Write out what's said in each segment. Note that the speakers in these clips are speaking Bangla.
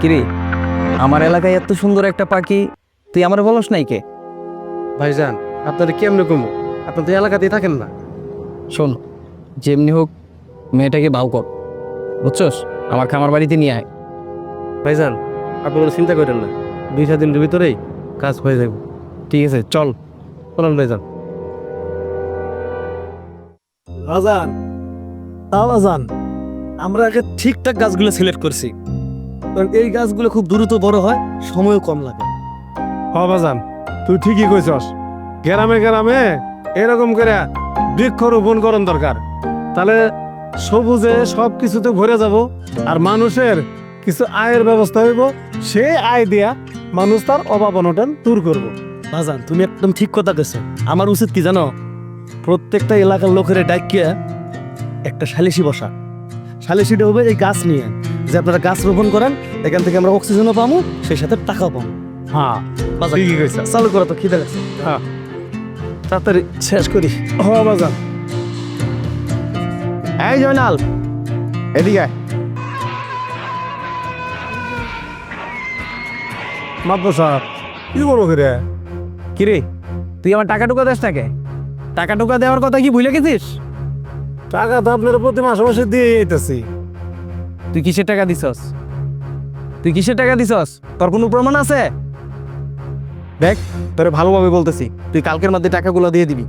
কিরে আমার এলাকায় এত সুন্দর একটা পাখি তুই আমার বলস নাই কে? ভাইজান আপনারা কেমনে কমু? আপনার তো এলাকাতেই থাকেন না। শোন যেমনি হোক মেয়েটাকে ভাও কর। বুঝছস? আমার খামার বাড়িতে নিয়ে আয়। ভাইজান আপনি কোনো চিন্তা করেন না। দুই চার দিনের ভিতরেই কাজ হয়ে যাবে। ঠিক আছে চল। চলুন ভাইজান। বাজান তা বাজান আমরা আগে ঠিকঠাক গাছগুলো সিলেক্ট করছি। কারণ এই গাছগুলো খুব দ্রুত বড় হয় সময়ও কম লাগে। বাজান তুই ঠিকই কইছস। গ্রামে গ্রামে এরকম করে বৃক্ষ রোপণ করন দরকার। তাহলে সবুজে সব কিছুতে ভরে যাব আর মানুষের কিছু আয়ের ব্যবস্থা হইব সেই আয় দিয়া মানুষ তার অভাব অনটন দূর করব। বাজান তুমি একদম ঠিক কথা গেছো আমার উচিত কি জানো? প্রত্যেকটা এলাকার লোকের ডাকিয়া একটা সালিশি বসা। সালিশিটা হবে এই গাছ নিয়ে। যে আপনারা গাছ রোপণ করেন এখান থেকে আমরা অক্সিজেনও পাবো সেই সাথে টাকাও পাবো হ্যাঁ ঠিকই কইছস চালু করো তো খিদে গেছে হ্যাঁ। তাড়াতাড়ি শেষ করি। হ বাজান। এই জয়নাল এদিকে। মাত্র সাহেব কি করব করে কিরে তুই আমার টাকা টুকা দেস টাকে টাকা টুকা দেওয়ার কথা কি ভুলে গেছিস? টাকা তো আপনার প্রতি মাসে মাসে দিয়ে যেতেছি তুই কিসের টাকা দিছস? তুই কিসের টাকা দিছস? তোর কোনো প্রমাণ আছে? দেখ, তোরে ভালোভাবে বলতেছি, তুই কালকের মধ্যে টাকাগুলো দিয়ে দিবি।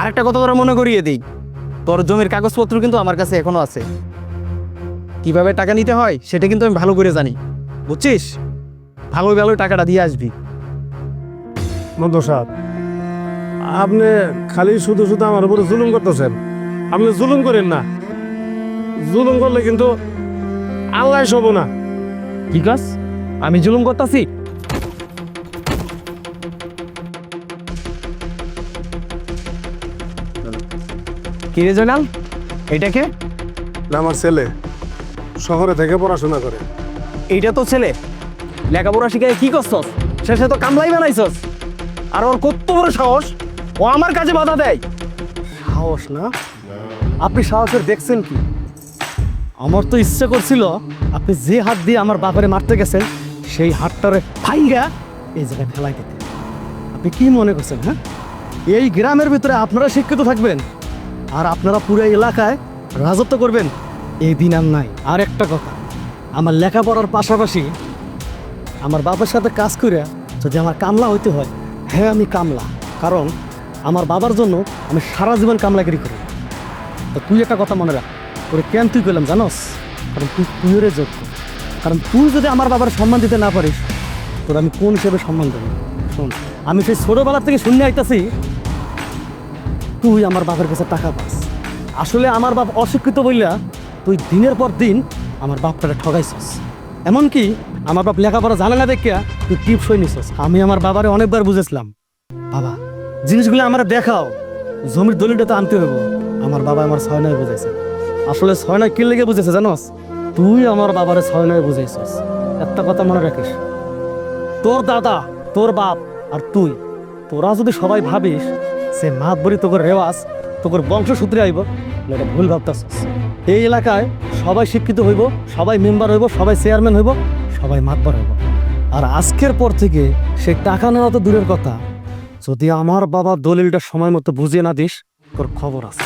আরেকটা কথা তোরা মনে করিয়ে দিই, তোর জমির কাগজপত্র কিন্তু আমার কাছে এখনও আছে। কীভাবে টাকা নিতে হয়, সেটা কিন্তু আমি ভালো করে জানি। বুঝছিস? ভালো ভালো টাকাটা দিয়ে আসবি। সাহেব, আপনি খালি শুধু শুধু আমার উপরে জুলুম করতেছেন। আপনি জুলুম করেন না। জুলুম করলে কিন্তু আল্লাহ সব না। কি কাজ? আমি জুলুম করতাছি। কিরে জয়নাল? এটাকে না, আমার ছেলে। শহরে থেকে পড়াশোনা করে। এইটা তো ছেলে? লেখাপড়া শিখায় কি করছস? শেষে তো কামলাই বানাইছস। আর ওর কত বড় সাহস? ও আমার কাছে বাধা দেয়। সাহস না? আপনি সাহসের দেখছেন কি? আমার তো ইচ্ছে করছিল আপনি যে হাত দিয়ে আমার বাবারে মারতে গেছেন, সেই হাতটারে ফাইঙ্গা এই জায়গায় ফেলাই দিতে। আপনি কি মনে করছেন হ্যাঁ? এই গ্রামের ভিতরে আপনারা শিক্ষিত থাকবেন আর আপনারা পুরো এলাকায় রাজত্ব করবেন এই দিন আর নাই। আর একটা কথা, আমার লেখাপড়ার পাশাপাশি আমার বাবার সাথে কাজ করে যদি আমার কামলা হইতে হয় হ্যাঁ আমি কামলা। কারণ আমার বাবার জন্য আমি সারা জীবন কামলাগিরি করি। তো তুই একটা কথা মনে রাখ। তোরে কেন তুই করলাম জানোস? কারণ তুই তুইরে যোগ্য। কারণ তুই যদি আমার বাবার সম্মান দিতে না পারিস, তোর আমি কোন হিসেবে সম্মান দেবো? শোন, আমি সেই ছোটোবেলার থেকে শুনে আইতাছি, তুই আমার বাবার কাছে টাকা পাস। আসলে আমার বাপ অশিক্ষিত বললা তুই দিনের পর দিন আমার বাপটারে ঠগাইছস। এমনকি আমার বাপ লেখাপড়া জানে না দেখিয়া তুই টিপস হয়ে নিছস। আমি আমার বাবারে অনেকবার বুঝেছিলাম, বাবা, জিনিসগুলো আমার দেখাও, জমির দলিলটা তো আনতে হইব। আমার বাবা আমার ছয় নয় আসলে ছয় নয় কি লেগে বুঝেছে জানোস? তুই আমার বাবারে ছয় নয় বুঝাইছস। একটা কথা মনে রাখিস। তোর দাদা, তোর বাপ আর তুই, তোরা যদি সবাই ভাবিস সে মাত বলি তোর রেওয়াজ তোর বংশসূত্রে আইব এটা ভুল ভাবতাছস। এই এলাকায় সবাই শিক্ষিত হইব, সবাই মেম্বার হইব, সবাই চেয়ারম্যান হইব, সবাই মাতবার হইব। আর আজকের পর থেকে সে টাকা নেওয়া তো দূরের কথা। যদি আমার বাবার দলিলটা সময় মতো বুঝিয়ে না দিস, তোর খবর আছে।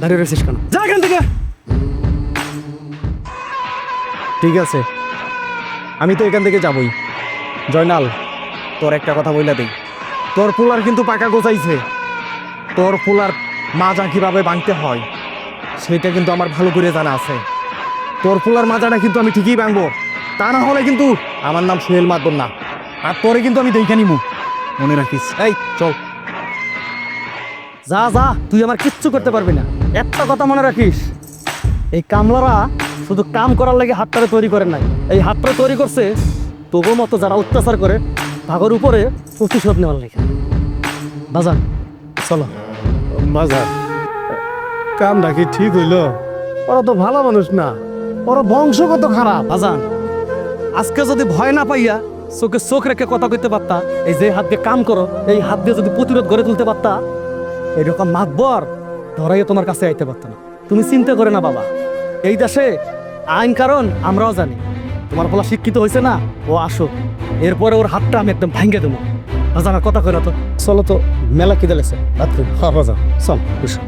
দাঁড়িয়ে রয়েছিস কেন? যা এখান থেকে। ঠিক আছে। আমি তো এখান থেকে যাবই। জয়নাল, তোর একটা কথা বইলা দেই। তোর ফুলার কিন্তু পাকা গোছাইছে। তোর ফুলার মাজা কীভাবে ভাঙতে হয়, সেটা কিন্তু আমার ভালো করে জানা আছে। তোর ফুলার মাজাটা কিন্তু আমি ঠিকই ভাঙবো তা না হলে কিন্তু আমার নাম সোহেল মাতবর না। আর তোরে কিন্তু আমি দেখে নিব মনে রাখিস? এই, চল। যা যা তুই আমার কিচ্ছু করতে পারবি না। একটা কথা মনে রাখিস এই কামলারা শুধু কাম করার লাগে হাতটারে তৈরি করে নাই। এই হাতটা তৈরি করছে তবু মতো যারা অত্যাচার করে ভাগর উপরে প্রতিশোধ নেওয়ার লেগে। বাজান চলো। বাজার কাম কি ঠিক হইল? ওরা তো ভালো মানুষ না। ওরা বংশগত খারাপ। বাজান আজকে যদি ভয় না পাইয়া চোখে চোখ রেখে কথা কইতে পারতা এই যে হাত দিয়ে কাম করো এই হাত দিয়ে যদি প্রতিরোধ গড়ে তুলতে পারতা এরকম মাতবর ধরাইও তোমার কাছে আইতে পারত না। তুমি চিন্তা করে না বাবা। এই দেশে আইন কারণ আমরাও জানি। তোমার বলা শিক্ষিত হয়েছে না ও আসো এরপরে ওর হাতটা আমি একদম ভাঙ্গে দেবো। জানার কথা কইরা তো। চলো তো মেলা কি দিলেছে হ্যাঁ বাজান। চল বুঝো